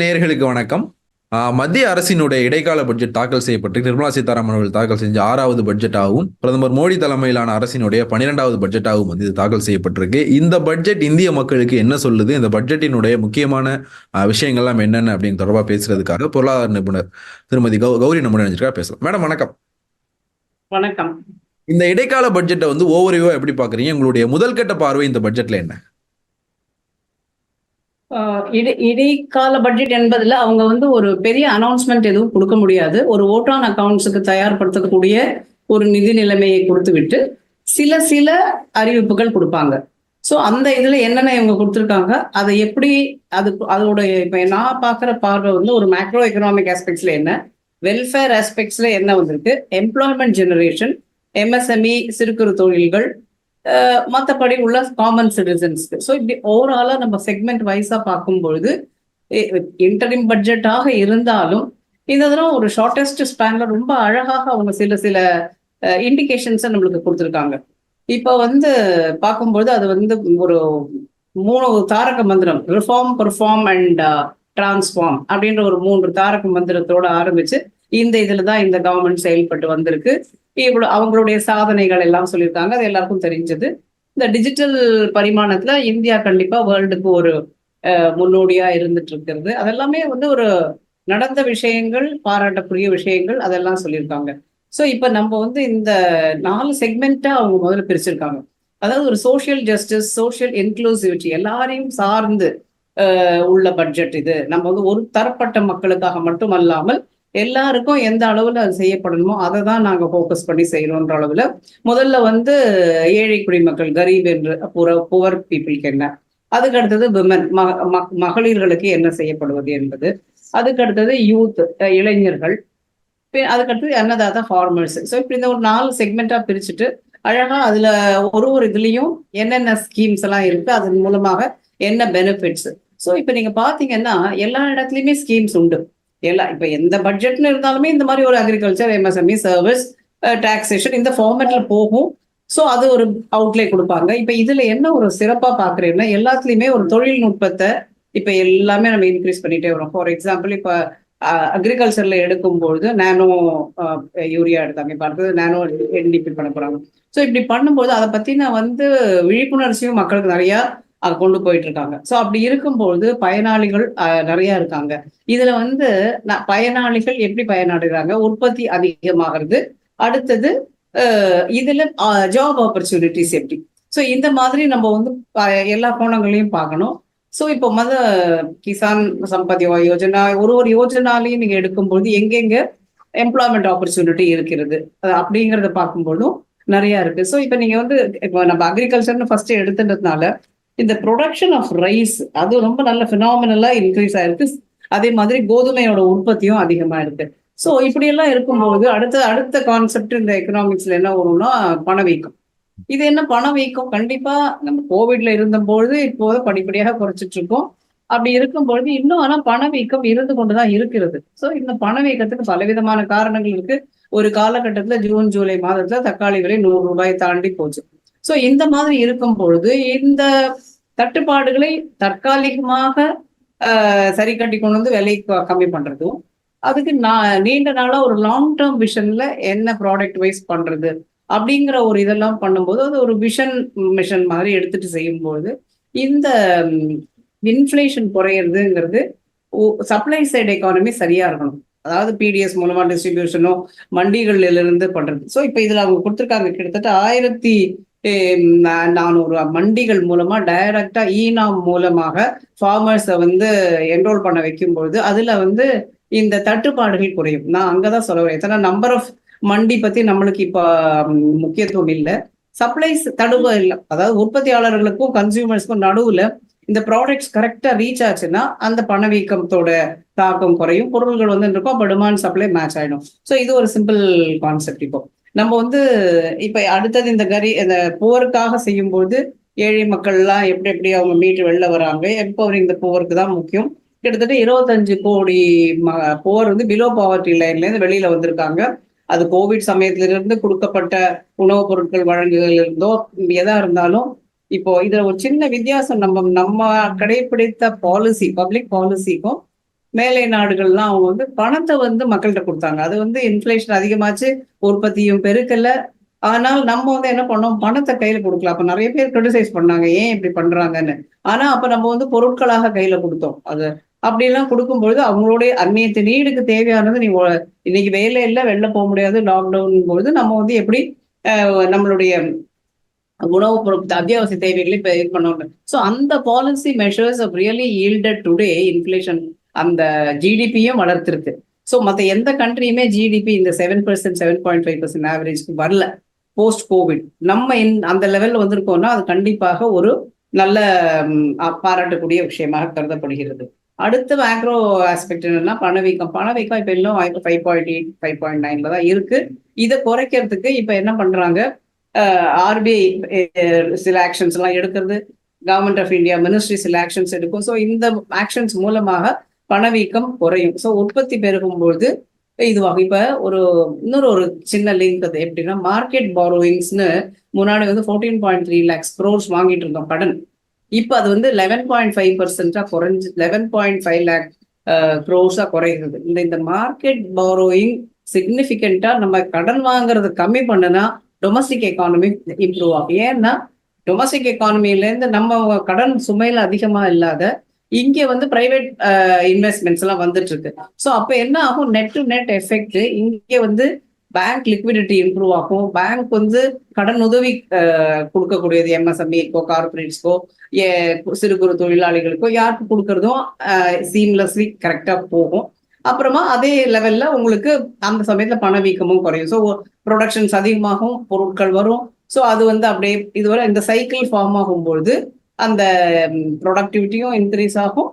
நேயர்களுக்கு வணக்கம். மத்திய அரசினுடைய இடைக்கால பட்ஜெட் தாக்கல் செய்யப்பட்டு நிர்மலா சீதாராமன் அவர்கள் தாக்கல் செஞ்ச ஆறாவது பட்ஜெட்டாகவும் பிரதமர் மோடி தலைமையிலான அரசினுடைய பன்னிரெண்டாவது பட்ஜெட்டாகவும் வந்து இது தாக்கல் செய்யப்பட்டிருக்கு. இந்த பட்ஜெட் இந்திய மக்களுக்கு என்ன சொல்லுது? இந்த பட்ஜெட்டினுடைய முக்கியமான விஷயங்கள்லாம் என்னென்ன அப்படின்னு தொடர்பாக பேசுறதுக்காக பொருளாதார நிபுணர் திருமதி கௌ கௌரி நம்முடன் நினைச்சிருக்கா பேசலாம். மேடம் வணக்கம். வணக்கம். இந்த இடைக்கால பட்ஜெட்டை வந்து ஓவரிவா எப்படி பாக்குறீங்க? உங்களுடைய முதல் கட்ட பார்வை இந்த பட்ஜெட்ல என்ன? இடை இடைக்கால பட்ஜெட் என்பதுல அவங்க வந்து ஒரு பெரிய அனௌன்ஸ்மெண்ட் எதுவும் கொடுக்க முடியாது. ஒரு ஓட்டான் அக்கௌண்ட்ஸுக்கு தயார்படுத்தக்கூடிய ஒரு நிதி நிலைமையை கொடுத்து விட்டு சில சில அறிவிப்புகள் கொடுப்பாங்க. ஸோ அந்த இதுல என்னென்ன இவங்க கொடுத்துருக்காங்க? அதை எப்படி அது அதோட இப்போ நான் பார்க்குற பார்வை வந்து ஒரு மேக்ரோ எக்கனாமிக் ஆஸ்பெக்ட்ஸ்ல என்ன வெல்ஃபேர் ஆஸ்பெக்ட்ஸ்ல என்ன வந்திருக்கு எம்ப்ளாய்மெண்ட் ஜெனரேஷன் எம்எஸ்எம்இ சிறு குறு தொழில்கள் மற்றபடி உள்ள காமன் சிட்டிசன்ஸ்க்கு ஸோ இப்படி ஓவராலா நம்ம செக்மெண்ட் வைஸா பார்க்கும்பொழுது இன்டரிம் பட்ஜெட்டாக இருந்தாலும் இந்த தடவை ஒரு ஷார்டஸ்ட் ஸ்பேன்ல ரொம்ப அழகாக அவங்க சில சில இண்டிகேஷன்ஸை நம்மளுக்கு கொடுத்துருக்காங்க. இப்போ வந்து பார்க்கும்பொழுது அது வந்து ஒரு மூணு தாரக மந்திரம் ரிஃபார்ம் பெர்ஃபார்ம் அண்ட் டிரான்ஸ்ஃபார்ம் அப்படின்ற ஒரு மூன்று தாரக மந்திரத்தோட ஆரம்பிச்சு இந்த இதுல தான் இந்த கவர்மெண்ட் செயல்பட்டு வந்திருக்கு. இவ்வளவு அவங்களுடைய சாதனைகள் எல்லாம் சொல்லியிருக்காங்க. அது எல்லாருக்கும் தெரிஞ்சது. இந்த டிஜிட்டல் பரிமாணத்துல இந்தியா கண்டிப்பா வேர்ல்டுக்கு ஒரு அஹ், முன்னோடியா இருந்துட்டு இருக்கிறது அதெல்லாமே வந்து ஒரு நடந்த விஷயங்கள் பாராட்டக்கூடிய விஷயங்கள் அதெல்லாம் சொல்லியிருக்காங்க. ஸோ இப்போ நம்ம வந்து இந்த நாலு செக்மெண்ட்டா அவங்க முதல்ல பிரிச்சிருக்காங்க. அதாவது ஒரு சோஷியல் ஜஸ்டிஸ் சோஷியல் இன்க்ளூசிவிட்டி எல்லாரையும் சார்ந்து உள்ள பட்ஜெட் இது. நம்ம வந்து ஒரு தரப்பட்ட மக்களுக்காக மட்டும் அல்லாமல் எல்லாருக்கும் எந்த அளவுல அது செய்யப்படணுமோ அதை தான் நாங்க ஃபோக்கஸ் பண்ணி செய்யணுன்ற அளவுல. முதல்ல வந்து ஏழை குடிமக்கள் கரீப் என்று புற புவர் பீப்புளுக்கு என்ன? அதுக்கு அடுத்தது விமன் மகளிர்களுக்கு என்ன செய்யப்படுவது என்பது. அதுக்கு அடுத்தது யூத் இளைஞர்கள். பி- அதுக்கு அடுத்தது அன்னதாதா ஃபார்மர்ஸ் ஸோ இப்படி இந்த ஒரு நாலு செக்மெண்டா பிரிச்சுட்டு அழகா அதுல ஒரு ஒரு இதுலயும் என்னென்ன ஸ்கீம்ஸ் எல்லாம் இருக்கு அதன் மூலமாக என்ன பெனிஃபிட்ஸ் ஸோ இப்போ நீங்க பாத்தீங்கன்னா எல்லா இடத்துலயுமே ஸ்கீம்ஸ் உண்டு. எல்லாம் இப்ப எந்த பட்ஜெட்னு இருந்தாலுமே இந்த மாதிரி ஒரு அக்ரிகல்ச்சர் எம்எஸ்எம்இ சர்வீஸ் டாக்ஸேஷன் இந்த ஃபார்மேட்ல போகும். ஸோ அது ஒரு அவுட்லே கொடுப்பாங்க. இப்ப இதுல என்ன ஒரு சிறப்பா பார்க்குறேன்னா எல்லாத்துலயுமே ஒரு தொழில்நுட்பத்தை இப்ப எல்லாமே நம்ம இன்க்ரீஸ் பண்ணிட்டே வரோம். ஃபார் எக்ஸாம்பிள் இப்ப அக்ரிகல்ச்சர்ல எடுக்கும்பொழுது நானோ யூரியா எடுத்தாங்க. இப்போ அடுத்தது நானோ என்டிபி பண்ண போறாங்க. ஸோ இப்படி பண்ணும்போது அதை பத்தின வந்து விழிப்புணர்ச்சியும் மக்களுக்கு நிறைய அஹ், கொண்டு போயிட்டு இருக்காங்க ஸோ அப்படி இருக்கும்பொழுது பயனாளிகள் அஹ், நிறைய இருக்காங்க. இதுல வந்து நான் பயனாளிகள் எப்படி பயனடைகிறாங்க? உற்பத்தி அதிகமாகிறது. அடுத்தது அஹ், இதுல ஜாப் ஆப்பர்ச்சுனிட்டிஸ் எப்படி? ஸோ இந்த மாதிரி நம்ம வந்து எல்லா கோணங்களையும் பார்க்கணும். ஸோ இப்போ மத கிசான் சம்பத் யோஜனா ஒரு ஒரு யோஜனாலையும் நீங்க எடுக்கும்போது எங்கெங்க எம்ப்ளாய்மெண்ட் ஆப்பர்ச்சுனிட்டி இருக்கிறது? அப்படிங்கிறத பார்க்கும்போதும் நிறைய இருக்கு. ஸோ இப்போ நீங்க வந்து இப்போ நம்ம அக்ரிகல்ச்சர்னு ஃபர்ஸ்ட் எடுத்துட்டதுனால இந்த ப்ரொடக்ஷன் ஆஃப் ரைஸ் அது ரொம்ப நல்ல ஃபினாமினலா இன்க்ரீஸ் ஆயிருக்கு. அதே மாதிரி கோதுமையோட உற்பத்தியும் அதிகமா இருக்கு. ஸோ இப்படியெல்லாம் இருக்கும்போது அடுத்த அடுத்த கான்செப்ட் இந்த எக்கனாமிக்ஸ்ல என்ன வரும்னா பணவீக்கம் இது என்ன பணவீக்கம் கண்டிப்பா நம்ம கோவிட்ல இருந்தபொழுது இப்போது படிப்படியாக குறைச்சிட்டு இருக்கோம் அப்படி இருக்கும்பொழுது இன்னும் ஆனா பணவீக்கம் இருந்து கொண்டுதான் இருக்கிறது. ஸோ இந்த பணவீக்கத்துக்கு பலவிதமான காரணங்கள் இருக்கு. ஒரு காலகட்டத்துல ஜூன் ஜூலை மாதத்துல தக்காளி விலை நூறு ரூபாய் தாண்டி போச்சு. ஸோ இந்த மாதிரி இருக்கும் பொழுது இந்த தட்டுப்பாடுகளை தற்காலிகமாக ஆஹ், சரி கட்டி கொண்டு வந்து விலை கம்மி பண்றதும் அதுக்கு நான் நீண்ட நாளா ஒரு லாங் டேர்ம் விஷன்ல என்ன ப்ராடக்ட் வைஸ் பண்றது அப்படிங்கிற ஒரு இதெல்லாம் பண்ணும்போது அது ஒரு விஷன் மிஷன் மாதிரி எடுத்துட்டு செய்யும்போது இந்த இன்ஃப்ளேஷன் குறையிறதுங்கிறது சப்ளை சைடு எக்கானமி சரியா இருக்கணும். அதாவது பிடிஎஸ் மூலமா டிஸ்ட்ரிபியூஷனோ மண்டிகள்ல இருந்து பண்றது. ஸோ இப்போ இதுல அவங்க கொடுத்துருக்காங்க கிட்டத்தட்ட ஆயிரத்தி நானூறு மண்டிகள் மூலமா டைரக்டா ஈனாம் மூலமாக ஃபார்மர்ஸை வந்து என்ரோல் பண்ண வைக்கும்பொழுது அதுல வந்து இந்த தட்டுப்பாடுகள் குறையும். நான் அங்கதான் சொல்ல வரேன். ஏன்னா நம்பர் ஆஃப் மண்டி பத்தி நம்மளுக்கு இப்ப முக்கியத்துவம் இல்லை. சப்ளைஸ் தடுப்பு இல்லை. அதாவது உற்பத்தியாளர்களுக்கும் கன்சியூமர்ஸ்க்கும் நடுவுல இந்த ப்ராடக்ட்ஸ் கரெக்டா ரீச் ஆச்சுன்னா அந்த பணவீக்கத்தோட தாக்கம் குறையும். பொருள்கள் வந்து இருக்கும். அப்போ டிமாண்ட் சப்ளை மேட்ச் ஆயிடும். ஸோ இது ஒரு சிம்பிள் கான்செப்ட் இப்போ. நம்ம வந்து இப்ப அடுத்தது இந்த கரி இந்த போருக்காக செய்யும்போது ஏழை மக்கள்லாம் எப்படி எப்படி அவங்க மீட்டு வெளில வராங்க? எப்பவரிங் இந்த போருக்கு தான் முக்கியம்? கிட்டத்தட்ட இருபத்தஞ்சு கோடி ம- போர் வந்து பிலோ பாவர்ட்டி லைன்ல இருந்து வெளியில வந்திருக்காங்க. அது கோவிட் சமயத்துல இருந்து கொடுக்கப்பட்ட உணவுப் பொருட்கள் வழங்குதல் இருந்தோ எதா இருந்தாலும் இப்போ இதுல ஒரு சின்ன வித்தியாசம் நம்ம நம்ம கடைபிடித்த பாலிசி பப்ளிக் பாலிசிக்கும் மேலை நாடுகள்லாம் அவங்க வந்து பணத்தை வந்து மக்கள்கிட்ட கொடுத்தாங்க. அது வந்து இன்ஃப்ளேஷன் அதிகமாச்சு உற்பத்தியும் பெருக்கல ஆனால் நம்ம வந்து என்ன பண்ணோம்? பணத்தை கையில கொடுக்கல. அப்ப நிறைய பேர் கிரிட்டிசைஸ் பண்ணாங்க. ஏன் இப்படி பண்றாங்கன்னு. ஆனா அப்ப நம்ம வந்து பொருட்களாக கையில கொடுத்தோம். அது அப்படியெல்லாம் கொடுக்கும்பொழுது அவங்களுடைய அந்நியத்து நீடுக்கு தேவையானது நீ இன்னைக்கு வேலை இல்லை வெளில போக முடியாது லாக்டவுன் பொழுது நம்ம வந்து எப்படி நம்மளுடைய உணவு பொருட்கள் அத்தியாவசிய தேவைகளை இப்போ இது பண்ணணும் ஸோ அந்த policy measures really yielded today inflation அந்த ஜிடிபியும் வளர்த்திருக்கு. ஸோ மற்ற எந்த கண்ட்ரியுமே ஜிடிபி இந்த seven percent seven point five percent ஆவரேஜ்க்கு வரல. போஸ்ட் கோவிட் நம்ம அந்த லெவலில் வந்திருக்கோம்னா அது கண்டிப்பாக ஒரு நல்ல பாராட்டக்கூடிய விஷயமாக கருதப்படுகிறது. அடுத்த மேக்ரோ ஆஸ்பெக்ட் என்னன்னா பணவீக்கம். பணவீக்கம் இப்போ இன்னும் five point eight five point நைன்ல தான் இருக்கு. இதை குறைக்கிறதுக்கு இப்போ என்ன பண்றாங்க? ஆர்பிஐ சில ஆக்ஷன்ஸ் எல்லாம் எடுக்கிறது. கவர்மெண்ட் ஆஃப் இந்தியா மினிஸ்ட்ரி சில ஆக்ஷன்ஸ் எடுக்கும். ஸோ இந்த ஆக்ஷன்ஸ் மூலமாக பணவீக்கம் குறையும். ஸோ உற்பத்தி பெருகும்போது இதுவாக இப்ப ஒரு இன்னொரு ஒரு சின்ன லிங்க் அது எப்படின்னா மார்க்கெட் பாரோவிங்ஸ்னு முன்னாடி வந்து fourteen point three lakhs crores வாங்கிட்டு இருந்தோம் கடன். இப்போ அது வந்து லெவன் பாயிண்ட் ஃபைவ் பர்சன்டா குறைஞ்சு லெவன் பாயிண்ட் ஃபைவ் லேக் க்ரோர்ஸா குறைகிறது. இந்த இந்த மார்க்கெட் பாரோயிங் சிக்னிஃபிகண்டா நம்ம கடன் வாங்குறது கம்மி பண்ணுனா டொமஸ்டிக் எக்கானமி இம்ப்ரூவ் ஆகும். ஏன்னா டொமஸ்டிக் எக்கானமிலேருந்து நம்ம கடன் சுமையில அதிகமா இல்லாத இங்க வந்து பிரைவேட் இன்வெஸ்ட்மெண்ட்ஸ் எல்லாம் வந்துட்டு இருக்கு ஸோ அப்ப என்ன ஆகும்? நெட் டு நெட் எஃபெக்ட் இங்க வந்து பேங்க் லிக்விடிட்டி இம்ப்ரூவ் ஆகும். பேங்க் வந்து கடன் உதவி கொடுக்கக்கூடியது எம்எஸ்எம்இக்கோ கார்பரேட்ஸ்க்கோ சிறு குறு தொழிலாளிகளுக்கோ யாருக்கு கொடுக்கறதும் சீம்லெஸ்லி கரெக்டாக போகும். அப்புறமா அதே லெவல்ல உங்களுக்கு அந்த சமயத்துல பணவீக்கமும் குறையும். ஸோ ப்ரொடக்ஷன்ஸ் அதிகமாகும் பொருட்கள் வரும். ஸோ அது வந்து அப்படியே இதுவரை இந்த சைக்கிள் ஃபார்ம் ஆகும்பொழுது அந்த ப்ரொடக்டிவிட்டியும் இன்க்ரீஸ் ஆகும்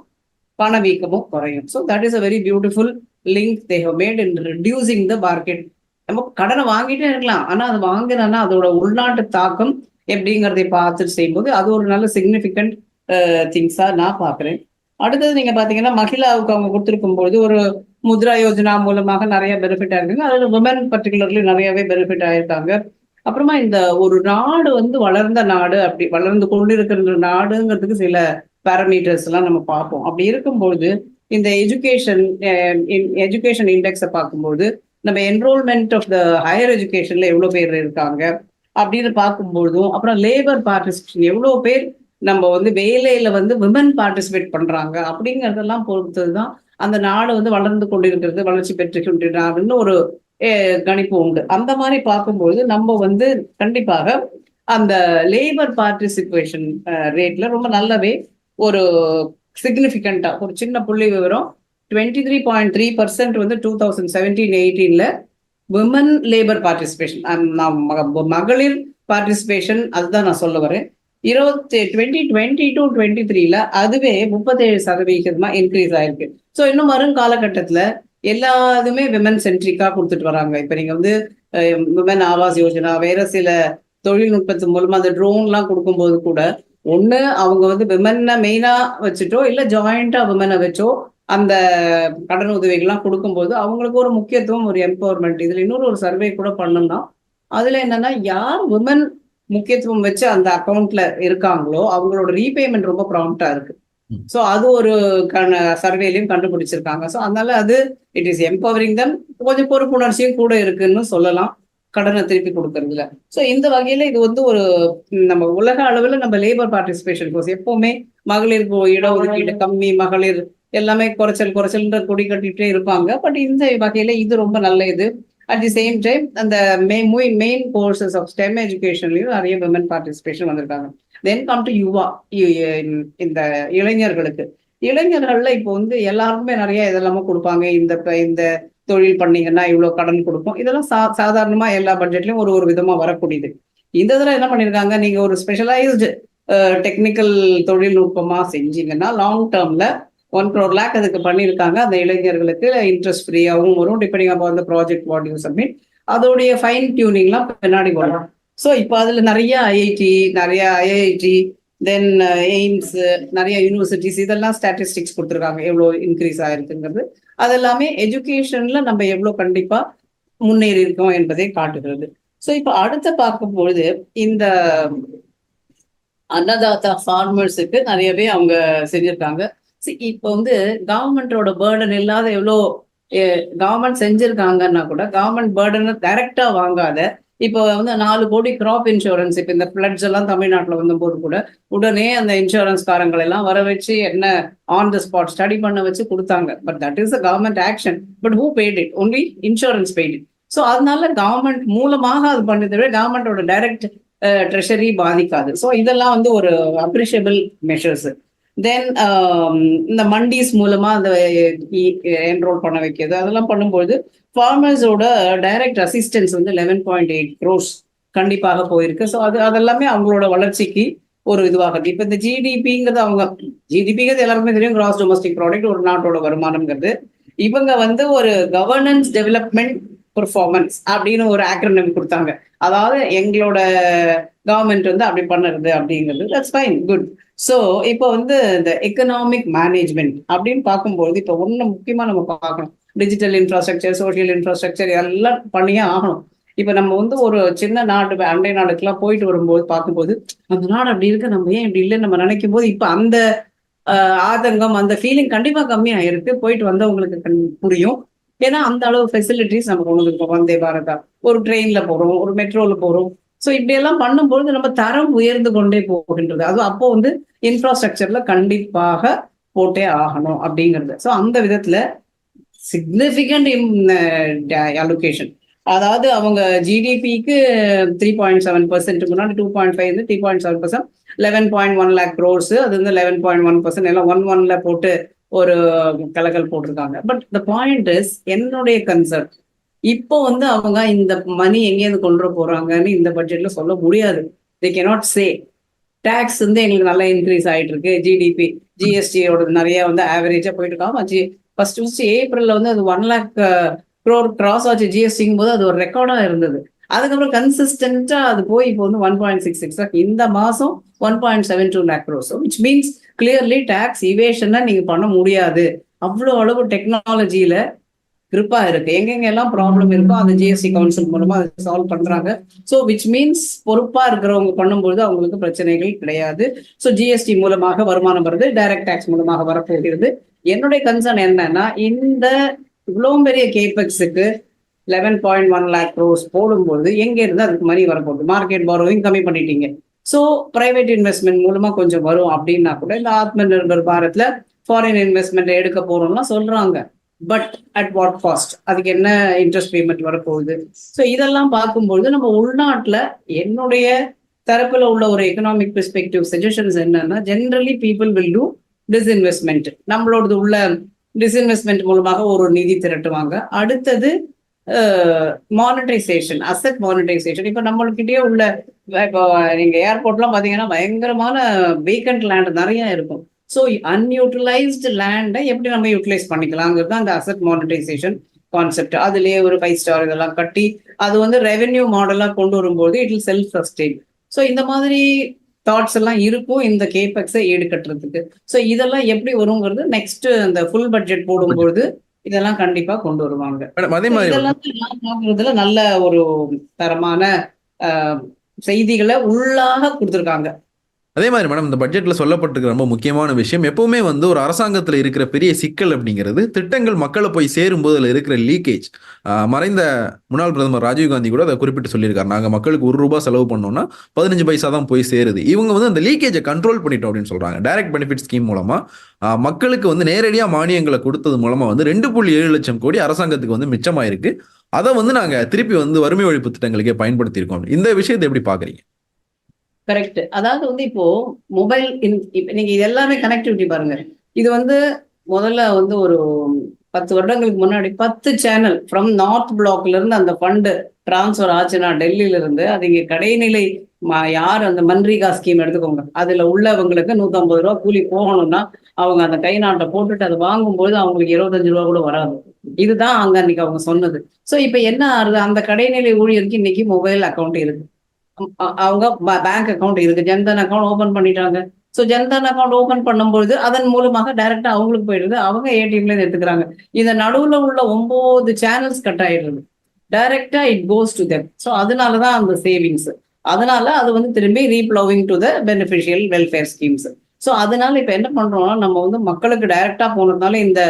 பணவீக்கமும் குறையும். So that is a very beautiful link they have made in reducing the market நம்ம கடனை வாங்கிட்டே இருக்கலாம். ஆனால் அது வாங்கினா அதோட உள்நாட்டு தாக்கம் எப்படிங்கிறதை பார்த்துட்டு செய்யும்போது அது ஒரு நல்ல சிக்னிஃபிகண்ட் திங்ஸாக நான் பார்க்குறேன். அடுத்தது நீங்கள் பார்த்தீங்கன்னா மகிழாவுக்கு அவங்க கொடுத்துருக்கும் பொழுது ஒரு முத்ரா யோஜனா மூலமாக நிறைய பெனிஃபிட் ஆயிருக்காங்க. அதில் உமன் பர்டிகுலர்லி நிறையவே பெனிஃபிட் ஆயிருக்காங்க. அப்புறமா இந்த ஒரு நாடு வந்து வளர்ந்த நாடு அப்படி வளர்ந்து கொண்டிருக்கிற நாடுங்கிறதுக்கு சில பேராமீட்டர்ஸ் எல்லாம் நம்ம பார்ப்போம். அப்படி இருக்கும்போது இந்த எஜுகேஷன் எஜுகேஷன் இண்டெக்ஸை பார்க்கும்போது நம்ம என்ரோல்மெண்ட் ஆஃப் த ஹையர் எஜுகேஷன்ல எவ்வளோ பேர் இருக்காங்க? அப்படின்னு பார்க்கும்போதும் அப்புறம் லேபர் பார்ட்டிசிபேஷன் எவ்வளவு பேர் நம்ம வந்து வேலையில வந்து விமன் பார்ட்டிசிபேட் பண்றாங்க? அப்படிங்கறதெல்லாம் பொறுத்தது தான் அந்த நாடு வந்து வளர்ந்து கொண்டிருக்கிறது வளர்ச்சி பெற்று கொண்டிருக்கிறாருன்னு ஒரு கணிப்பு உண்டு. அந்த மாதிரி பார்க்கும்போது நம்ம வந்து கண்டிப்பாக அந்த லேபர் பார்ட்டிசிபேஷன் ரேட்ல ரொம்ப நல்லாவே ஒரு சிக்னிஃபிகண்டா ஒரு சின்ன புள்ளி விவரம் twenty three point three percent வந்து டூ தௌசண்ட் செவன்டீன் எயிட்டீன்ல விமன் லேபர் பார்ட்டிசிபேஷன் மகளிர் பார்ட்டிசிபேஷன் அதுதான் நான் சொல்ல வரேன். இருபத்தி டுவெண்ட்டி டுவெண்ட்டி டூ டுவெண்ட்டி த்ரீல அதுவே முப்பத்தேழு சதவிகிதமா இன்க்ரீஸ் ஆயிருக்கு. ஸோ இன்னும் வரும் காலகட்டத்தில் எல்லாதுமே விமன் சென்ட்ரிக்கா கொடுத்துட்டு வராங்க. இப்ப நீங்க வந்து விமன் ஆவாஸ் யோஜனா வேற சில தொழில்நுட்பத்து மூலமா அந்த ட்ரோன்லாம் கொடுக்கும்போது கூட ஒண்ணு அவங்க வந்து விமனை மெயினா வச்சுட்டோ இல்ல ஜாயிண்டா விமனை வச்சோ அந்த கடன் உதவிகள்லாம் கொடுக்கும்போது அவங்களுக்கு ஒரு முக்கியத்துவம் ஒரு எம்பவர்மெண்ட் இதுல இன்னொரு ஒரு சர்வே கூட பண்ணோம்னா அதுல என்னன்னா யார் விமன் முக்கியத்துவம் வச்சு அந்த அக்கௌண்ட்டில் இருக்காங்களோ அவங்களோட ரீபேமெண்ட் ரொம்ப ப்ராம்ப்டா இருக்கு. ஸோ அது ஒரு சர்வேலையும் கண்டுபிடிச்சிருக்காங்க. ஸோ அதனால அது இட் இஸ் எம்பவரிங் தம் கொஞ்சம் பொறுப்புணர்ச்சியும் கூட இருக்குன்னு சொல்லலாம். கடனை திருப்பி கொடுக்கறதுல. ஸோ இந்த வகையில இது வந்து ஒரு நம்ம உலக அளவில் நம்ம லேபர் பார்ட்டிசிபேஷன் கோர்ஸ் எப்பவுமே மகளிருக்கு இடஒதுக்கீடு கம்மி மகளிர் எல்லாமே குறைச்சல் குறைச்சல்ன்ற கொடி கட்டிட்டே இருப்பாங்க. பட் இந்த வகையில இது ரொம்ப நல்ல இது. அட் தி சேம் டைம் அந்த மெயின் கோர்சஸ் ஆஃப் ஸ்டெம் எஜுகேஷன்லயும் நிறைய விமன் பார்ட்டிசிபேஷன் வந்திருக்காங்க. தென் கம் டு யுவா இந்த இளைஞர்களுக்கு. இளைஞர்கள்ல இப்போ வந்து எல்லாருக்குமே நிறைய இதெல்லாம கொடுப்பாங்க. இந்த இந்த தொழில் பண்ணீங்கன்னா இவ்வளவு கடன் கொடுப்போம். இதெல்லாம் சா சாதாரணமா எல்லா பட்ஜெட்லயும் ஒரு ஒரு விதமா வரக்கூடியது. இந்த இதுல என்ன பண்ணிருக்காங்க? நீங்க ஒரு ஸ்பெஷலைஸ்டு டெக்னிக்கல் தொழில்நுட்பமா செஞ்சீங்கன்னா லாங் டேர்ம்ல ஒன் க்ரோர் லேக் அதுக்கு பண்ணியிருக்காங்க அந்த இளைஞர்களுக்கு இன்ட்ரெஸ்ட் ஃப்ரீயாகவும் வரும். டிபெண்டிங் அப்போ அந்த ப்ராஜெக்ட் வாட் யூ சப்மிட் அதோடைய ஃபைன் டியூனிங்லாம் பின்னாடி வரும். ஸோ இப்போ அதுல நிறைய ஐஐடி நிறைய ஐஐடி தென் எய்ம்ஸ் நிறைய யூனிவர்சிட்டிஸ் இதெல்லாம் ஸ்டாட்டிஸ்டிக்ஸ் கொடுத்துருக்காங்க. எவ்வளோ இன்க்ரீஸ் ஆயிருக்குங்கிறது. அது எல்லாமே எஜுகேஷன்ல நம்ம எவ்வளோ கண்டிப்பா முன்னேறி இருக்கோம் என்பதை காட்டுகிறது. ஸோ இப்போ அடுத்து பார்க்கும்பொழுது இந்த அன்னதாத்தா ஃபார்மர்ஸுக்கு நிறையவே அவங்க செஞ்சிருக்காங்க. இப்போ வந்து கவர்மெண்டோட பேர்டன் இல்லாத எவ்வளோ கவர்மெண்ட் செஞ்சிருக்காங்கன்னா கூட கவர்மெண்ட் பேர்டனை டைரக்டா வாங்காத இப்போ வந்து நாலு கோடி கிராப் இன்சூரன்ஸ் இப்போ இந்த ஃப்ளட்ஸ் எல்லாம் தமிழ்நாட்டில் வந்தபோது கூட உடனே அந்த இன்சூரன்ஸ் காரங்களை எல்லாம் வர வச்சு என்ன ஆன் த ஸ்பாட் ஸ்டடி பண்ண வச்சு கொடுத்தாங்க. But that is a government action but who paid it only insurance paid it so அதனால கவர்மெண்ட் மூலமாக அது பண்ணதை விட கவர்மெண்டோட டைரக்ட் ட்ரெஷரி பாதிக்காது. ஸோ இதெல்லாம் வந்து ஒரு அப்ரிஷியபிள் மெஷர்ஸ் தென் um, இந்த மண்டிஸ் மூலமா அந்த என்ரோல் பண்ண வைக்கிறது. அதெல்லாம் பண்ணும்போது ஃபார்மர்ஸோட டைரக்ட் அசிஸ்டன்ஸ் வந்து லெவன் பாயிண்ட் எயிட் க்ரோஸ் கண்டிப்பாக போயிருக்கு. ஸோ அது அதெல்லாமே அவங்களோட வளர்ச்சிக்கு ஒரு இதுவாகுது. இப்போ இந்த ஜிடிபிங்கிறது அவங்க ஜிடிபிங்கிறது எல்லாருமே தெரியும் கிராஸ் டொமஸ்டிக் ப்ராடக்ட் ஒரு நாட்டோட வருமானம்ங்கிறது. இவங்க வந்து ஒரு கவர்னன்ஸ் டெவலப்மெண்ட் பெர்ஃபார்மன்ஸ் அப்படின்னு ஒரு ஆக்ரனம் கொடுத்தாங்க. அதாவது எங்களோட கவர்மெண்ட் வந்து அப்படி பண்ணுறது அப்படிங்கிறது. தட்ஸ் ஃபைன் குட் ஸோ இப்போ வந்து இந்த எக்கனாமிக் மேனேஜ்மெண்ட் அப்படின்னு பார்க்கும்போது இப்போ ஒன்று முக்கியமாக நம்ம பார்க்கணும். டிஜிட்டல் இன்ஃப்ராஸ்ட்ரக்சர் சோஷியல் இன்ஃப்ராஸ்ட்ரக்சர் எல்லாம் பண்ணியே ஆகணும். இப்போ நம்ம வந்து ஒரு சின்ன நாடு அண்டை நாடுக்கெல்லாம் போயிட்டு வரும்போது பார்க்கும்போது அந்த நாடு அப்படி இருக்கு நம்ம ஏன் இப்படி இல்லைன்னு நம்ம நினைக்கும் போது இப்போ அந்த ஆதங்கம் அந்த ஃபீலிங் கண்டிப்பா கம்மியாக இருக்கு போயிட்டு வந்தவங்களுக்கு புரியும். ஏன்னா அந்த அளவு ஃபெசிலிட்டிஸ் நம்ம கொண்டு வந்துருக்கோம் வந்தே பாரதா. ஒரு ட்ரெயின்ல போறோம் ஒரு மெட்ரோல போறோம். ஸோ இப்படி எல்லாம் பண்ணும்பொழுது நம்ம தரம் உயர்ந்து கொண்டே போகின்றது. அது அப்போ வந்து இன்ஃப்ராஸ்ட்ரக்சர்ல கண்டிப்பாக போட்டே ஆகணும் அப்படிங்கிறது. ஸோ அந்த விதத்துல சிக்னிஃபிகண்ட் அலோகேஷன் uh, அதாவது அவங்க ஜிடிபிக்கு த்ரீ பாயிண்ட் செவன் பர்சன்ட் முன்னாடி டூ பாயிண்ட் ஃபைவ் வந்து three point seven percent eleven point one lakh crores அது வந்து லெவன் பாயிண்ட் ஒன் பர்சன்ட் எல்லாம் ஒன் ஒன்ல போட்டு ஒரு கலகல் போட்டிருக்காங்க. பட் த பாயிண்ட் இஸ் என்னுடைய கன்சர்ன் இப்போ வந்து அவங்க இந்த மணி எங்கேருந்து கொண்டு போறாங்கன்னு இந்த பட்ஜெட்ல சொல்ல முடியாது. தே கெனாட் சே டேக்ஸ் வந்து எங்களுக்கு நல்லா இன்க்ரீஸ் ஆயிட்டு இருக்கு. ஜிடிபி ஜிஎஸ்டியோட நிறைய வந்து ஆவரேஜா போயிட்டு இருக்காம ஜி ஃபர்ஸ்ட் ஃபர்ஸ்ட் ஏப்ரல்ல வந்து அது ஒன் லேக் க்ரோர் கிராஸ் ஆச்சு ஜிஎஸ்டிங்கும் போது அது ஒரு ரெக்கார்டா இருந்தது. அதுக்கப்புறம் கன்சிஸ்டண்டா அது போய் இப்போ வந்து ஒன் பாயிண்ட் சிக்ஸ் சிக்ஸ் இந்த மாசம் one point seven two lakh crores which means clearly tax இவேஷனை நீங்க பண்ண முடியாது. அவ்வளோ அளவு டெக்னாலஜியில கிரிப்பா இருக்கு. எங்கெங்க எல்லாம் ப்ராப்ளம் இருக்கோ அந்த ஜிஎஸ்டி கவுன்சில் மூலமா அதை சால்வ் பண்றாங்க. ஸோ விச் மீன்ஸ் பொறுப்பா இருக்கிறவங்க பண்ணும்போது அவங்களுக்கு பிரச்சனைகள் கிடையாது. ஸோ ஜிஎஸ்டி மூலமாக வருமானம் வருது. டைரக்ட் டேக்ஸ் மூலமாக வரப்போகிறது. என்னுடைய கன்சர்ன் என்னன்னா இந்த இவ்வளோ பெரிய கேபெக்ஸுக்கு eleven point one lakh crores போடும்போது எங்க இருந்து அதுக்கு மணி வரப்போகுது? மார்க்கெட் பாரோவிங் கம்மி பண்ணிட்டீங்க. ஸோ பிரைவேட் இன்வெஸ்ட்மெண்ட் மூலமா கொஞ்சம் வரும் அப்படின்னா கூட இந்த ஆத்ம நிர்பர் பாரத்ல ஃபாரின் இன்வெஸ்ட்மெண்ட் எடுக்க போறோம்னா சொல்றாங்க. பட் அட் வாட் காஸ்ட் அதுக்கு என்ன இன்ட்ரெஸ்ட் பேமெண்ட் வரப்போகுது? ஸோ இதெல்லாம் பார்க்கும்பொழுது நம்ம உள்நாட்டில் என்னுடைய தரப்புல உள்ள ஒரு எக்கனாமிக் பெர்ஸ்பெக்டிவ் சஜஷன்ஸ் என்னன்னா generally people will do disinvestment நம்மளோடது உள்ள டிஸ்இன்வெஸ்ட்மெண்ட் மூலமாக ஒரு நிதி திரட்டுவாங்க. அடுத்தது மானிட்டைசேஷன் அசட் மானிட்டைசேஷன் இப்போ நம்மளுக்கிட்டே உள்ள இப்போ நீங்கள் ஏர்போர்ட்லாம் பார்த்தீங்கன்னா பயங்கரமான வீக்கண்ட் லேண்ட் நிறைய இருக்கும். ஸோ அன்யூட்டிலைஸ்டு லேண்டை எப்படி நம்ம யூட்டிலைஸ் பண்ணிக்கலாங்கிறது அந்த அசட் மானிட்டைசேஷன் கான்செப்ட் அதுலேயே ஒரு ஃபைவ் ஸ்டார் இதெல்லாம் கட்டி அது வந்து ரெவென்யூ மாடலாக கொண்டு வரும்போது it will self sustain so இந்த மாதிரி தாட்ஸ் எல்லாம் இருக்கும் இந்த கேபெக்ஸை ஈடுகட்டுறதுக்கு. ஸோ இதெல்லாம் எப்படி வருங்கிறது நெக்ஸ்ட் அந்த ஃபுல் பட்ஜெட் போடும்பொழுது இதெல்லாம் கண்டிப்பா கொண்டு வருவாங்க. மேடம் அதே மாதிரி இதெல்லாம் நான் பார்க்கறதுல நல்ல ஒரு தரமான செய்திகளை உள்ளாக கொடுத்துருக்காங்க. அதே மாதிரி மேடம் இந்த பட்ஜெட்ல சொல்லப்பட்டிருக்க ரொம்ப முக்கியமான விஷயம் எப்பவுமே வந்து ஒரு அரசாங்கத்தில் இருக்கிற பெரிய சிக்கல் அப்படிங்கிறது திட்டங்கள் மக்களை போய் சேரும்போது அதில் இருக்கிற லீக்கேஜ் மறைந்த முன்னாள் பிரதமர் ராஜீவ்காந்தி கூட அதை குறிப்பிட்டு சொல்லியிருக்காரு. நாங்கள் மக்களுக்கு ஒரு ரூபாய் செலவு பண்ணோம்னா பதினஞ்சு பைசா தான் போய் சேருது. இவங்க வந்து அந்த லீக்கேஜை கண்ட்ரோல் பண்ணிட்டோம் அப்படின்னு சொல்றாங்க. டைரக்ட் பெனிஃபிட் ஸ்கீம் மூலமா. மக்களுக்கு வந்து நேரடியாக மானியங்களை கொடுத்தது மூலமா வந்து ரெண்டு புள்ளி ஏழு லட்சம் கோடி அரசாங்கத்துக்கு வந்து மிச்சமாயிருக்கு. அதை வந்து நாங்கள் திருப்பி வந்து வறுமை ஒழிப்பு திட்டங்களுக்கே பயன்படுத்தியிருக்கோம். இந்த விஷயத்தை எப்படி பாக்குறீங்க? கரெக்ட் அதாவது வந்து இப்போ மொபைல் நீங்க இது எல்லாமே கனெக்டிவிட்டி பாருங்க. இது வந்து முதல்ல வந்து ஒரு பத்து வருடங்களுக்கு முன்னாடி பத்து சேனல் ஃப்ரம் நார்த் பிளாக்ல இருந்து அந்த ஃபண்டு டிரான்ஸ்ஃபர் ஆச்சுன்னா டெல்லியில இருந்து அது இங்க கடைநிலை யார் அந்த மன்ரீகா ஸ்கீம் எடுத்துக்கோங்க. அதுல உள்ளவங்களுக்கு நூத்தம்பது ரூபா கூலி போகணும்னா அவங்க அந்த கை நாட்டை போட்டுட்டு அதை வாங்கும்போது அவங்களுக்கு இருபத்தஞ்சு ரூபா கூட வராது. இதுதான் அங்க அன்னைக்கு அவங்க சொன்னது. சோ இப்ப என்ன ஆறுது? அந்த கடைநிலை ஊழியருக்கு இன்னைக்கு மொபைல் அக்கௌண்ட் இருக்கு. அவங்க பேங்க் அக்கௌண்ட் இருக்கு. ஜன்தன் அக்கௌண்ட் ஓபன் பண்ணிட்டாங்க. ஸோ ஜன்தன் அக்கௌண்ட் ஓபன் பண்ணும்பொழுது அதன் மூலமாக டைரக்டா அவங்களுக்கு போயிடுது. அவங்க ஏடிஎம்ல இருந்து எடுத்துக்கிறாங்க. இந்த நடுவுல உள்ள ஒன்பது சேனல்ஸ் கட் ஆயிடுது. டைரக்டா it goes to them so அதனாலதான் அந்த சேவிங்ஸ் அதனால அது வந்து திரும்பி reflowing to the beneficial welfare schemes so அதனால இப்ப என்ன பண்றோம்னா நம்ம வந்து மக்களுக்கு டைரக்டா போனதுனால இந்த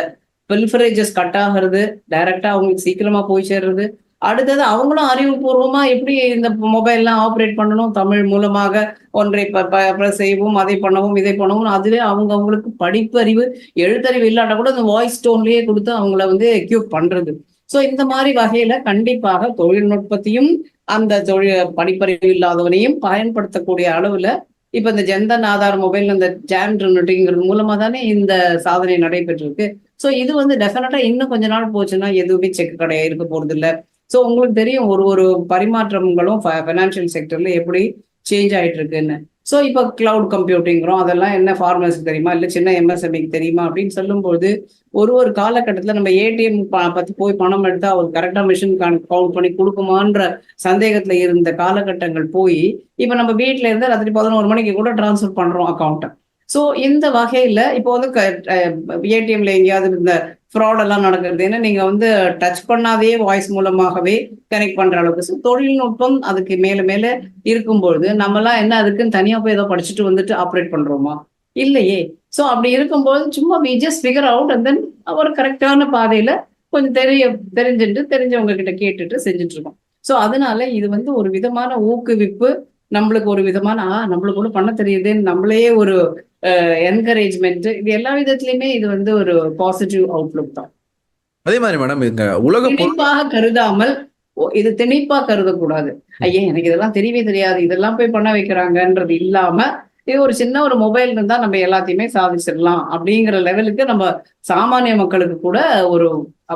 வெல்ஃபரேஜஸ் கட் ஆகிறது டைரக்டா அவங்களுக்கு சீக்கிரமா போய் சேர்றது அடுத்தது அவங்களும் அறிவுபூர்வமா எப்படி இந்த மொபைல்லாம் ஆப்ரேட் பண்ணணும்? தமிழ் மூலமாக ஒன்றை ப- ப- செய்வோம் அதை பண்ணவும் இதை பண்ணவும். அதுவே அவங்க அவங்களுக்கு படிப்பறிவு எழுத்தறிவு இல்லாட்டா கூட இந்த வாய்ஸ் டோன்லயே கொடுத்து அவங்கள வந்து எக்யூப் பண்றது. ஸோ இந்த மாதிரி வகையில கண்டிப்பாக தொழில்நுட்பத்தையும் அந்த தொழில் படிப்பறிவு இல்லாதவனையும் பயன்படுத்தக்கூடிய அளவுல இப்ப இந்த ஜெந்தன் ஆதார் மொபைல் இந்த ஜாம் ட்ரினிட்டிங்கிறது மூலமா தானே இந்த சாதனை நடைபெற்றிருக்கு. ஸோ இது வந்து டெஃபினட்டா இன்னும் கொஞ்ச நாள் போச்சுன்னா எதுவுமே செக் கடையா இருக்க போறது இல்லை ஸோ உங்களுக்கு தெரியும் ஒரு ஒரு பரிமாற்றங்களும் ஃபைனான்சியல் செக்டர்ல எப்படி சேஞ்ச் ஆயிட்டு இருக்குன்னு ஸோ இப்போ கிளவுட் கம்ப்யூட்டிங்கிறோம் அதெல்லாம் என்ன ஃபார்மர்ஸ்க்கு தெரியுமா? இல்லை சின்ன எம்எஸ்எம்இக்கு தெரியுமா? அப்படின்னு சொல்லும்போது ஒரு ஒரு காலகட்டத்தில் நம்ம ஏடிஎம் பற்றி போய் பணம் எடுத்தா அவர் கரெக்டாக மிஷின் கவுண்ட் பண்ணி கொடுக்குமான்ற சந்தேகத்தில் இருந்த காலகட்டங்கள் போய் இப்போ நம்ம வீட்டில் இருந்து ராத்திரி பதினோரு மணிக்கு கூட ட்ரான்ஸ்ஃபர் பண்ணுறோம் அக்கௌண்ட்டை ஸோ இந்த வகையில இப்போ வந்து ஏடிஎம்ல எங்கேயாவது இந்த ஃப்ராட் எல்லாம் நடக்கிறது ஏன்னா நீங்க வந்து டச் பண்ணாதே வாய்ஸ் மூலமாகவே கனெக்ட் பண்ற அளவுக்கு. ஸோ தொழில்நுட்பம் அதுக்கு மேல மேல இருக்கும்பொழுது நம்மலாம் என்ன அதுக்குன்னு தனியா போய் ஏதோ படிச்சுட்டு வந்துட்டு ஆப்ரேட் பண்றோமா? இல்லையே. ஸோ அப்படி இருக்கும்போது சும்மா we just figure out and then ஒரு கரெக்டான பாதையில கொஞ்சம் தெரிய தெரிஞ்சுட்டு தெரிஞ்சவங்க கிட்ட கேட்டுட்டு செஞ்சுட்டு இருக்கோம். ஸோ அதனால இது வந்து ஒரு விதமான ஊக்குவிப்பு நம்மளுக்கு ஒரு விதமான ஆ நம்மளுக்கு கூட பண்ண தெரியுதுன்னு நம்மளே ஒரு என்கரேஜ்மெண்ட் இது எல்லா விதத்துலயுமே இது வந்து ஒரு பாசிட்டிவ் அவுட்லுக் தான். அதே மாதிரி மேடம் இங்க உலக திணிப்பாக கருதாமல் இது திணிப்பா கருதக்கூடாது. ஐயா எனக்கு இதெல்லாம் தெரியவே தெரியாது. இதெல்லாம் போய் பண்ண வைக்கிறாங்கன்றது இல்லாம இது ஒரு சின்ன ஒரு மொபைல் இருந்தா நம்ம எல்லாத்தையுமே சாதிச்சிடலாம் அப்படிங்கிற லெவலுக்கு நம்ம சாமானிய மக்களுக்கு கூட ஒரு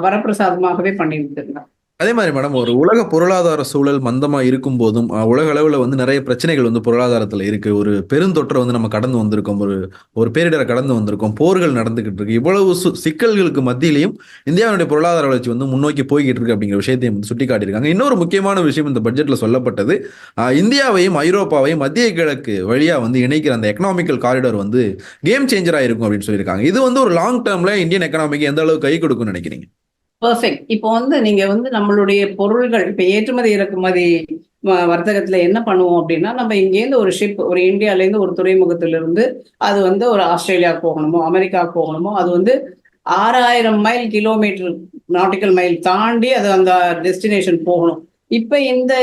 வரப்பிரசாதமாகவே பண்ணி விட்டுருங்க அதே மாதிரி மேடம் ஒரு உலக பொருளாதார சூழல் மந்தமா இருக்கும் போதும் உலக அளவுல வந்து நிறைய பிரச்சனைகள் வந்து பொருளாதாரத்துல இருக்கு. ஒரு பெருந்தொற்றை வந்து நம்ம கடந்து வந்திருக்கோம். ஒரு ஒரு பேரிடரை கடந்து வந்திருக்கோம். போர்கள் நடந்துகிட்டு இருக்கு. இவ்வளவு சு- சிக்கல்களுக்கு மத்தியிலையும் இந்தியாவுடைய பொருளாதார வளர்ச்சி வந்து முன்னோக்கி போய்கிட்டு இருக்கு அப்படிங்கிற விஷயத்தையும் வந்து சுட்டி காட்டியிருக்காங்க இன்னொரு முக்கியமான விஷயம் இந்த பட்ஜெட்ல சொல்லப்பட்டது இந்தியாவையும் ஐரோப்பாவையும் மத்திய கிழக்கு வழியா வந்து இணைக்கிற அந்த எக்கனாமிக்கல் காரிடார் வந்து கேம் சேஞ்சரா இருக்கும் அப்படின்னு சொல்லியிருக்காங்க. இது வந்து ஒரு லாங் டேர்ம்ல இந்தியன் எக்கனாமிக்கு எந்த அளவுக்கு கை கொடுக்கும்னு நினைக்கிறீங்க? பர்ஃபெக்ட் இப்போ வந்து நீங்க வந்து நம்மளுடைய பொருள்கள் இப்ப ஏற்றுமதி இறக்குமதி வர்த்தகத்துல என்ன பண்ணுவோம் அப்படின்னா நம்ம இங்கேருந்து ஒரு ஷிப் ஒரு இந்தியால இருந்து ஒரு துறைமுகத்துல இருந்து அது வந்து ஒரு ஆஸ்திரேலியா போகணுமோ அமெரிக்கா போகணுமோ அது வந்து ஆறாயிரம் மைல் கிலோமீட்டர் நாட்டிக்கல் மைல் தாண்டி அது அந்த டெஸ்டினேஷன் போகணும். இப்ப இந்த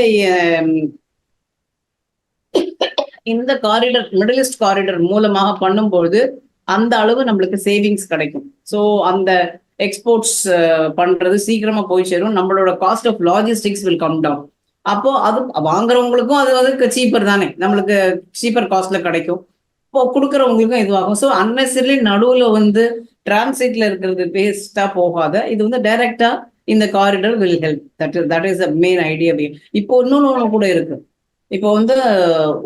இந்த காரிடர் மிடில் ஈஸ்ட் காரிடர் மூலமாக பண்ணும்போது அந்த அளவு நம்மளுக்கு சேவிங்ஸ் கிடைக்கும். ஸோ அந்த எக்ஸ்போர்ட்ஸ் uh, பண்றது சீக்கிரமா போய் சேரும். நம்மளோட cost of logistics will come down அப்போ அது வாங்குறவங்களுக்கும் அது வந்து சீப்பர் தானே. நம்மளுக்கு சீப்பர் காஸ்ட்ல கிடைக்கும். இப்போ கொடுக்குறவங்களுக்கும் இதுவாகும். ஸோ அன்னெசரி நடுவில் வந்து டிரான்சிட்ல இருக்கிறது வேஸ்டா போகாத. இது வந்து டைரக்டா இந்த corridor will help that that is a main idea இப்போ இன்னொன்று ஒன்று கூட இருக்கு. இப்போ வந்து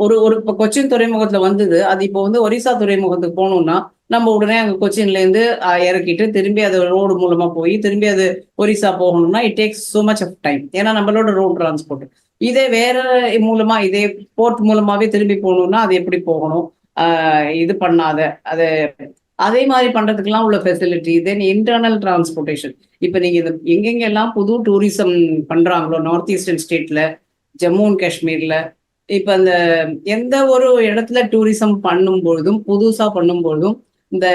ஒரு ஒரு இப்போ கொச்சின் துறைமுகத்துல வந்தது. அது இப்போ வந்து ஒரிசா துறைமுகத்துக்கு போகணும்னா நம்ம உடனே அங்கே கொச்சின்ல இருந்து இறக்கிட்டு திரும்பி அது ரோடு மூலமா போய் திரும்பி அது ஒரிசா போகணும்னா it takes so much of time ஏன்னா நம்மளோட ரோடு டிரான்ஸ்போர்ட் இதே வேற மூலமா இதே போர்ட் மூலமாவே திரும்பி போகணும்னா அது எப்படி போகணும்? இது பண்ணாத. அது அதே மாதிரி பண்றதுக்கெல்லாம் உள்ள ஃபெசிலிட்டி தென் இன்டர்னல் டிரான்ஸ்போர்ட்டேஷன் இப்போ நீங்க இது எங்கெங்கெல்லாம் புது டூரிசம் பண்றாங்களோ நார்த் ஈஸ்டர்ன் ஸ்டேட்ல ஜம்மு அண்ட் காஷ்மீர்ல இப்ப அந்த எந்த ஒரு இடத்துல டூரிசம் பண்ணும் பொழுதும் புதுசா பண்ணும் பொழுதும் இந்த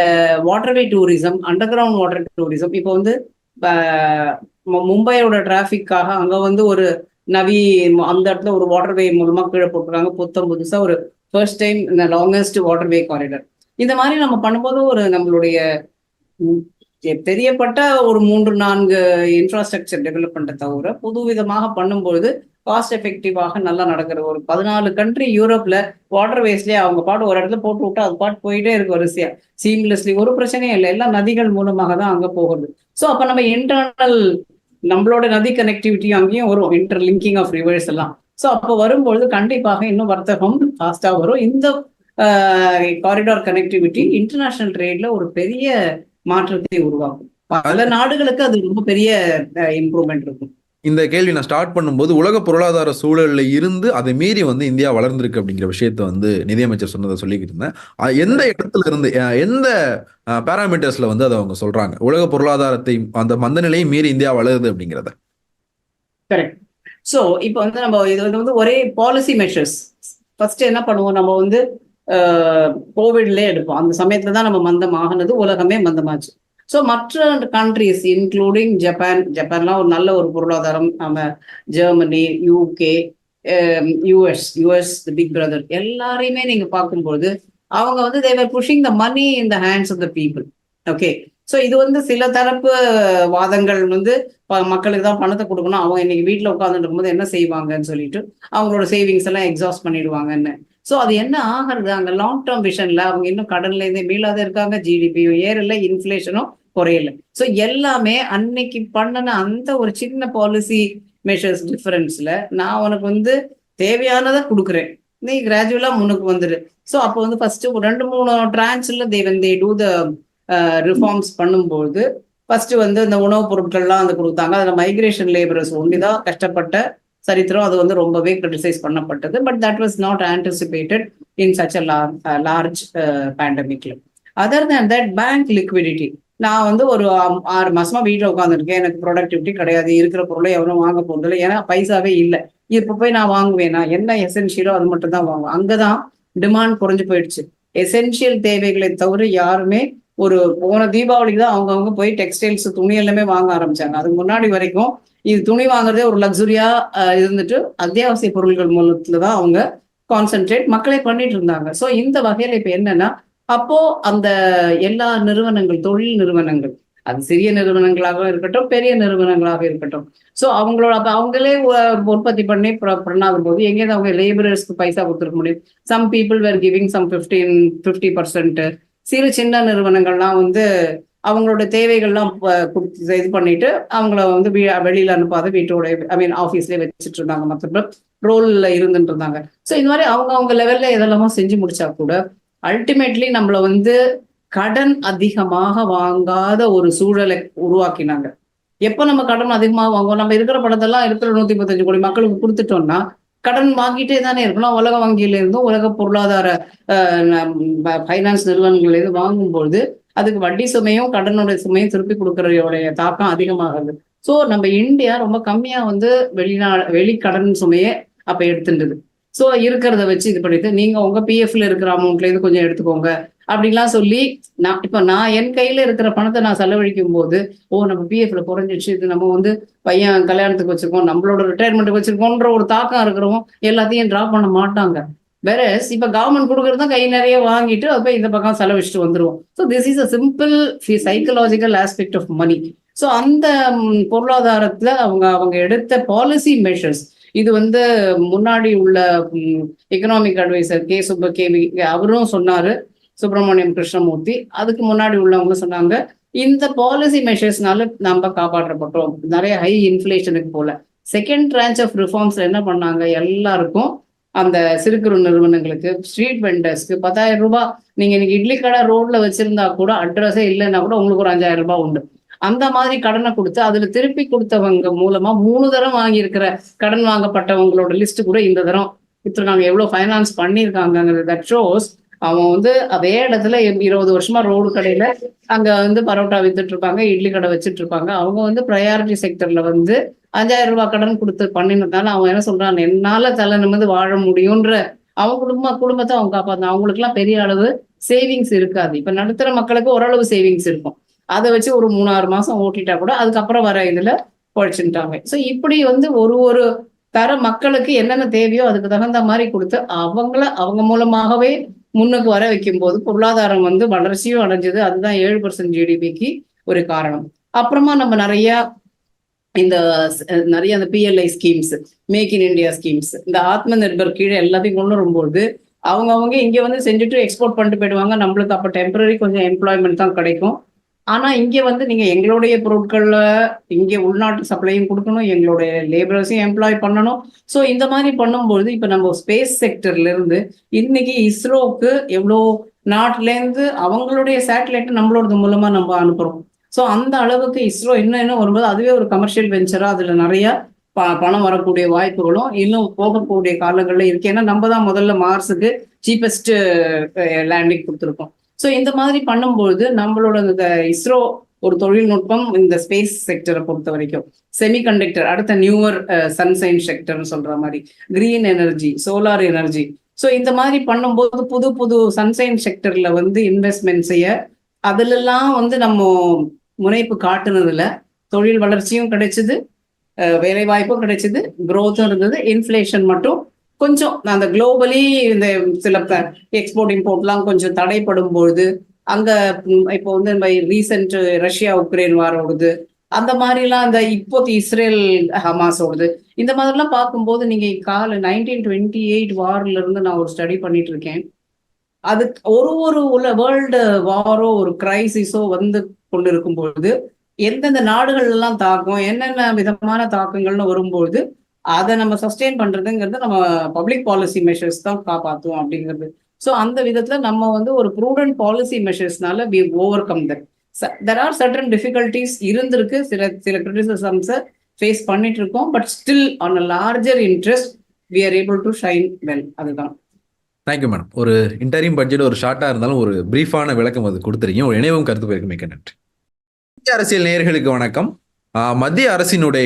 waterway tourism underground water tourism இப்போ வந்து மும்பையோட டிராஃபிக்காக அங்க வந்து ஒரு நவி அந்த இடத்துல ஒரு வாட்டர்வே மூலமா கீழே போட்டுருக்காங்க. புத்தம் புதுசா ஒரு ஃபர்ஸ்ட் டைம் இந்த லாங்கஸ்ட் வாட்டர்வே காரிடர் இந்த மாதிரி நம்ம பண்ணும்போது ஒரு நம்மளுடைய தெரியப்பட்ட ஒரு மூன்று நான்கு இன்ஃப்ராஸ்ட்ரக்சர் டெவலப்மெண்ட்டை தவிர புதுவிதமாக பண்ணும்பொழுது காஸ்ட் எஃபெக்டிவாக நல்லா நடக்கிற ஒரு பதினாலு கண்ட்ரி யூரோப்ல வாட்டர் வேஸ்ட்லயே அவங்க பாட்டு ஒரு இடத்துல போட்டு விட்டா அது பாட்டு போயிட்டே இருக்கு வரிசையா. சீம்லெஸ்லி ஒரு பிரச்சனையும் இல்லை. எல்லாம் நதிகள் மூலமாக தான் அங்க போகிறது ஸோ அப்ப நம்ம இன்டர்னல் நம்மளோட நதி கனெக்டிவிட்டியும் அங்கேயும் வரும். இன்டர் லிங்கிங் ஆஃப் ரிவர்ஸ் எல்லாம். ஸோ அப்போ வரும்பொழுது கண்டிப்பாக இன்னும் வர்த்தகம் ஃபாஸ்டா வரும். இந்த காரிடார் கனெக்டிவிட்டி இன்டர்நேஷனல் ட்ரேட்ல ஒரு பெரிய மாற்றத்தை உருவாக்கும். பல நாடுகளுக்கு அது ரொம்ப பெரிய இம்ப்ரூவ்மெண்ட் இருக்கும். இந்த கேள்வி நான் ஸ்டார்ட் பண்ணும்போது உலக பொருளாதார சூழல்ல இருந்து அதை மீறி வந்து இந்தியா வளர்ந்திருக்கு அப்படிங்கிற விஷயத்த வந்து நிதியமைச்சர் சொன்னதை சொல்லிக்கிட்டு இருந்தேன். எந்த இடத்துல இருந்து எந்த பேராமீட்டர்ஸ்ல வந்து அதை அவங்க சொல்றாங்க? உலக பொருளாதாரத்தை அந்த மந்த நிலையை மீறி இந்தியா வளருது அப்படிங்கிறத. கரெக்ட் ஸோ இப்போ வந்து நம்ம இது வந்து ஒரே பாலிசி மெஷர்ஸ் ஃபர்ஸ்ட் என்ன பண்ணுவோம்? நம்ம வந்து கோவிட்லேயே எடுப்போம். அந்த சமயத்துல தான் நம்ம மந்தம் ஆகினது உலகமே மந்தமாச்சு. ஸோ மற்ற கண்ட்ரிஸ் இன்க்ளூடிங் ஜப்பான் ஜப்பான்லாம் ஒரு நல்ல ஒரு பொருளாதாரம் நம்ம Germany UK US US big brother எல்லாரையுமே நீங்க பார்க்கும்போது அவங்க வந்து they were pushing the money in the hands of the people okay so இது வந்து சில தரப்பு வாதங்கள் வந்து ப- மக்களுக்கு தான் பணத்தை கொடுக்கணும். அவங்க இன்னைக்கு வீட்டில் உட்காந்துட்டு இருக்கும்போது என்ன செய்வாங்கன்னு சொல்லிட்டு அவங்களோட சேவிங்ஸ் எல்லாம் எக்ஸாஸ்ட் பண்ணிடுவாங்கன்னு. ஸோ அது என்ன ஆகிறது? அங்கே லாங் டேர்ம் விஷன்ல அவங்க இன்னும் கடன்ல இருந்தே மீளாத இருக்காங்க. ஜிடிபியும் ஏறல இன்ஃபிளேஷனும் குறையல. ஸோ எல்லாமே அன்னைக்கு பண்ணின அந்த ஒரு சின்ன பாலிசி மெஷர்ஸ் டிஃபரன்ஸ்ல நான் உனக்கு வந்து தேவையானதை கொடுக்குறேன். நீ கிராஜுவலா முன்னுக்கு வந்துடு ஸோ அப்போ வந்து ஃபர்ஸ்ட் ஒரு ரெண்டு மூணு டிரான்ஸ்ல தே வந்து டூ த ரிஃபார்ம்ஸ் பண்ணும்போது ஃபர்ஸ்ட் வந்து இந்த உணவுப் பொருட்கள்லாம் வந்து கொடுத்தாங்க. அதில் மைக்ரேஷன் லேபரர்ஸ் ஒன்றிதான் கஷ்டப்பட்ட சரித்திரம் அது வந்து ரொம்பவே கிரிட்டிசைஸ் பண்ணப்பட்டது but that was not anticipated in such a large பேண்டமிக்ல other than that bank liquidity நான் வந்து ஒரு ஆறு மாசமா வீட்டில் உட்காந்துருக்கேன் எனக்கு ப்ரொடக்டிவிட்டி கிடையாது. இருக்கிற பொருளை எவரும் வாங்க போகிறதில்ல ஏன்னா பைசாவே இல்லை. இப்போ போய் நான் வாங்குவேனா? என்ன எசென்ஷியலோ அது மட்டும் தான் வாங்குவேன். அங்கதான் டிமாண்ட் குறைஞ்சு போயிடுச்சு. எசென்ஷியல் தேவைகளை தவிர யாருமே ஒரு போன தீபாவளிக்கு தான் அவங்கவுங்க போய் டெக்ஸ்டைல்ஸ் துணி எல்லாமே வாங்க ஆரம்பிச்சாங்க. அதுக்கு முன்னாடி வரைக்கும் இது துணி வாங்குறதே ஒரு லக்ஸுரியா இருந்துட்டு அத்தியாவசிய பொருட்கள் மூலத்துல தான் அவங்க கான்சென்ட்ரேட் மக்களே பண்ணிட்டு இருந்தாங்க. ஸோ இந்த வகையில இப்ப என்னன்னா அப்போ அந்த எல்லா நிறுவனங்கள் தொழில் நிறுவனங்கள் அது சிறிய நிறுவனங்களாக இருக்கட்டும் பெரிய நிறுவனங்களாக இருக்கட்டும். ஸோ அவங்களோட அப்போ அவங்களே உற்பத்தி பண்ணி பண்ணாத போது எங்கேயாவது அவங்க லேபரர்ஸ்க்கு பைசா கொடுத்துருக்க முடியும். Some people were giving some fifteen fifty percent சிறு சின்ன நிறுவனங்கள்லாம் வந்து அவங்களோட தேவைகள்லாம் கொடுத்து இது பண்ணிட்டு அவங்கள வந்து வெளியில அனுப்பாத வீட்டோட ஐ மீன் ஆஃபீஸ்லயே வச்சுட்டு இருந்தாங்க. மற்ற ரோல்ல இருந்துட்டு இருந்தாங்க. ஸோ இந்த மாதிரி அவங்க அவங்க லெவல்ல எதெல்லாமோ செஞ்சு முடிச்சா கூட அல்டிமேட்லி நம்மள வந்து கடன் அதிகமாக வாங்காத ஒரு சூழலை உருவாக்கினாங்க. எப்ப நம்ம கடன் அதிகமாக வாங்குவோம்? நம்ம இருக்கிற படத்தெல்லாம் இருக்கிற நூத்தி முப்பத்தஞ்சு கோடி மக்களுக்கு கொடுத்துட்டோம்னா கடன் வாங்கிட்டே தானே இருக்கணும். உலக வங்கியில இருந்தும் உலக பொருளாதார ஃபைனான்ஸ் நிறுவனங்கள்ல இருந்து வாங்கும்பொழுது அதுக்கு வட்டி சுமையும் கடனுடைய சுமையும் திருப்பி கொடுக்கறதையோடைய தாக்கம் அதிகமாகுது ஸோ நம்ம இந்தியா ரொம்ப கம்மியா வந்து வெளிநா வெளி கடன் சுமையை அப்ப எடுத்துட்டுது. ஸோ இருக்கிறத வச்சு இது பண்ணிட்டு நீங்க உங்க பிஎஃப்ல இருக்கிற அமௌண்ட்ல இருந்து கொஞ்சம் எடுத்துக்கோங்க. அப்படின்லாம் சொல்லி நான் இப்ப நான் என் கையில இருக்கிற பணத்தை நான் செலவழிக்கும் போது ஓ நம்ம பிஎஃப்ல குறைஞ்சிச்சு இது நம்ம வந்து பையன் கல்யாணத்துக்கு வச்சிருக்கோம் நம்மளோட ரிட்டையர்மெண்ட்டுக்கு வச்சிருக்கோன்ற ஒரு தாக்கம் இருக்கிறவங்க எல்லாத்தையும் டிரா பண்ண மாட்டாங்க. வேற இப்ப கவர்மெண்ட் கொடுக்கறது கை நிறைய வாங்கிட்டு அப்ப இந்த பக்கம் செலவிச்சுட்டு வந்துருவோம். So this is a simple psychological aspect of money so அந்த பொருளாதாரத்துல அவங்க அவங்க எடுத்த பாலிசி மெஷர்ஸ் இது வந்து முன்னாடி உள்ள எக்கனாமிக் அட்வைசர் கே சுப்ப கேவி அவரும் சொன்னாரு. சுப்பிரமணியம் கிருஷ்ணமூர்த்தி. அதுக்கு முன்னாடி உள்ளவங்க சொன்னாங்க இந்த பாலிசி மெஷர்ஸ்னால நம்ம காப்பாற்றப்பட்டோம். நிறைய ஹை இன்ஃபிளேஷனுக்கு போல. செகண்ட் tranche ஆஃப் ரிஃபார்ம்ஸ்ல என்ன பண்ணாங்க? எல்லாருக்கும் அந்த சிறு குறு நிறுவனங்களுக்கு ஸ்ட்ரீட் வெண்டர்ஸ்க்கு பத்தாயிரம் ரூபாய். நீங்க இன்னைக்கு இட்லி கடை ரோட்ல வச்சிருந்தா கூட அட்ரஸே இல்லைன்னா கூட உங்களுக்கு ஒரு அஞ்சாயிரம் ரூபாய் உண்டு. அந்த மாதிரி கடனை கொடுத்து அதுல திருப்பி கொடுத்தவங்க மூலமா மூணு தரம் வாங்கியிருக்கிற கடன் வாங்கப்பட்டவங்களோட லிஸ்ட் கூட இந்த தரம். இத்தனை நாங்க எவ்வளவு ஃபைனான்ஸ் பண்ணியிருக்காங்கிறது தட் ஷோஸ் அவன் வந்து அதே இடத்துல இருபது வருஷமா ரோடு கடையில அங்க வந்து பரோட்டா வித்துட்டு இருப்பாங்க இட்லி கடை வச்சுட்டு இருப்பாங்க. அவங்க வந்து ப்ரையாரிட்டி செக்டர்ல வந்து அஞ்சாயிரம் ரூபாய் கடன் கொடுத்து பண்ணினதால அவன் என்ன சொல்றான் என்னால தலை நிமிந்து வாழ முடியும்ன்ற. அவன் குடும்ப குடும்பத்தை அவங்க காப்பாத்தான் அவங்களுக்கு எல்லாம் பெரிய அளவு சேவிங்ஸ் இருக்காது. இப்ப நடுத்தர மக்களுக்கு ஓரளவு சேவிங்ஸ் இருக்கும். அதை வச்சு ஒரு மூணாறு மாசம் ஓட்டிட்டா கூட அதுக்கப்புறம் வர இதுல பொழைச்சுட்டாங்க ஸோ இப்படி வந்து ஒரு ஒரு தர மக்களுக்கு என்னென்ன தேவையோ அதுக்கு தகுந்த மாதிரி கொடுத்து அவங்கள அவங்க மூலமாகவே முன்னுக்கு வர வைக்கும் போது பொருளாதாரம் வந்து வளர்ச்சியும் அடைஞ்சது. அதுதான் ஏழு பர்சன்ட் ஜிடிபிக்கு ஒரு காரணம். அப்புறமா நம்ம நிறைய இந்த நிறைய அந்த PLI schemes make in India schemes இந்த ஆத்ம நிர்பர் கீழே எல்லாத்தையும் கொண்டு வரும்போது அவங்க அவங்க இங்க வந்து செஞ்சுட்டு எக்ஸ்போர்ட் பண்ணிட்டு போயிடுவாங்க. நம்மளுக்கு அப்ப டெம்பரரி கொஞ்சம் எம்ப்ளாய்மெண்ட் தான் கிடைக்கும். ஆனா இங்க வந்து நீங்க எங்களுடைய பொருட்கள்ல இங்க உள்நாட்டு சப்ளையும் கொடுக்கணும் எங்களுடைய லேபரர்ஸையும் எம்ப்ளாய் பண்ணணும். ஸோ இந்த மாதிரி பண்ணும்போது இப்ப நம்ம ஸ்பேஸ் செக்டர்ல இருந்து இன்னைக்கு இஸ்ரோக்கு எவ்வளோ நாட்டுல இருந்து அவங்களுடைய சேட்டலைட் நம்மளோடது மூலமா நம்ம அனுப்புறோம். ஸோ அந்த அளவுக்கு இஸ்ரோ இன்னும் இன்னும் வரும்போது அதுவே ஒரு கமர்ஷியல் வெஞ்சரா அதுல நிறைய ப பணம் வரக்கூடிய வாய்ப்புகளும் இன்னும் போகக்கூடிய காலங்களில் இருக்கு. ஏன்னா நம்ம தான் முதல்ல மார்ஸுக்கு சீப்பஸ்ட் லேண்டிங் eh, கொடுத்துருக்கோம். ஸோ இந்த மாதிரி பண்ணும்பொழுது நம்மளோட இந்த இஸ்ரோ ஒரு தொழில்நுட்பம் இந்த ஸ்பேஸ் செக்டரை பொறுத்த வரைக்கும். செமிகண்டக்டர் அடுத்த நியூவர் சன்சைன் செக்டர்னு சொல்ற மாதிரி. Green energy solar energy so இந்த மாதிரி பண்ணும்போது புது புது சன்சைன் செக்டர்ல வந்து இன்வெஸ்ட்மெண்ட் செய்ய அதுலெல்லாம் வந்து நம்ம முனைப்பு காட்டுனதுல தொழில் வளர்ச்சியும் கிடைச்சது uh, வேலைவாய்ப்பும் கிடைச்சது growth-உம் இருந்தது இன்ஃப்ளேஷன் மட்டும் கொஞ்சம் அந்த குளோபலி இந்த சில எக்ஸ்போர்ட் இம்போர்ட்லாம் கொஞ்சம் தடைப்படும் பொழுது அங்க இப்போ வந்து நம்ம ரீசெண்ட் ரஷ்யா உக்ரைன் வார் ஓடுது. அந்த மாதிரிலாம் அந்த இப்போது இஸ்ரேல் ஹமாஸ் ஓடுது. இந்த மாதிரிலாம் பார்க்கும்போது நீங்க கால நைன்டீன் டுவெண்ட்டி எயிட் வார்ல இருந்து நான் ஒரு ஸ்டடி பண்ணிட்டு இருக்கேன் அது ஒரு ஒரு உல வேர்ல்டு வாரோ ஒரு கிரைசிஸோ வந்து கொண்டு இருக்கும் பொழுது எந்தெந்த நாடுகள் எல்லாம் தாக்கம் என்னென்ன விதமான தாக்கங்கள்னு வரும்பொழுது அதை நம்ம சஸ்டெயின் பண்றதுங்கிறது நம்ம பப்ளிக் பாலிசி மெஷர்ஸ் தான் காப்பாற்றுவோம் அப்படிங்கிறது. ஸோ அந்த விதத்துல நம்ம வந்து ஒரு prudent policy மெஷர்ஸ்னால we overcome that there are certain difficulties இருந்திருக்கு. சில சில கிரிட்டிசிசம்ஸை ஃபேஸ் பண்ணிட்டு இருக்கோம். But still on a larger interest we are able to shine well அதுதான். தேங்க்யூ மேடம் ஒரு இன்டரிம் பட்ஜெட் ஒரு ஷார்ட்டாக இருந்தாலும் ஒரு பிரீஃபான விளக்கம் அது கொடுத்துருக்கீங்க ஒரு இணைவும் கருத்து போயிருக்கு மிக்க நன்றி. மத்திய அரசியல் நேர்களுக்கு வணக்கம். மத்திய அரசினுடைய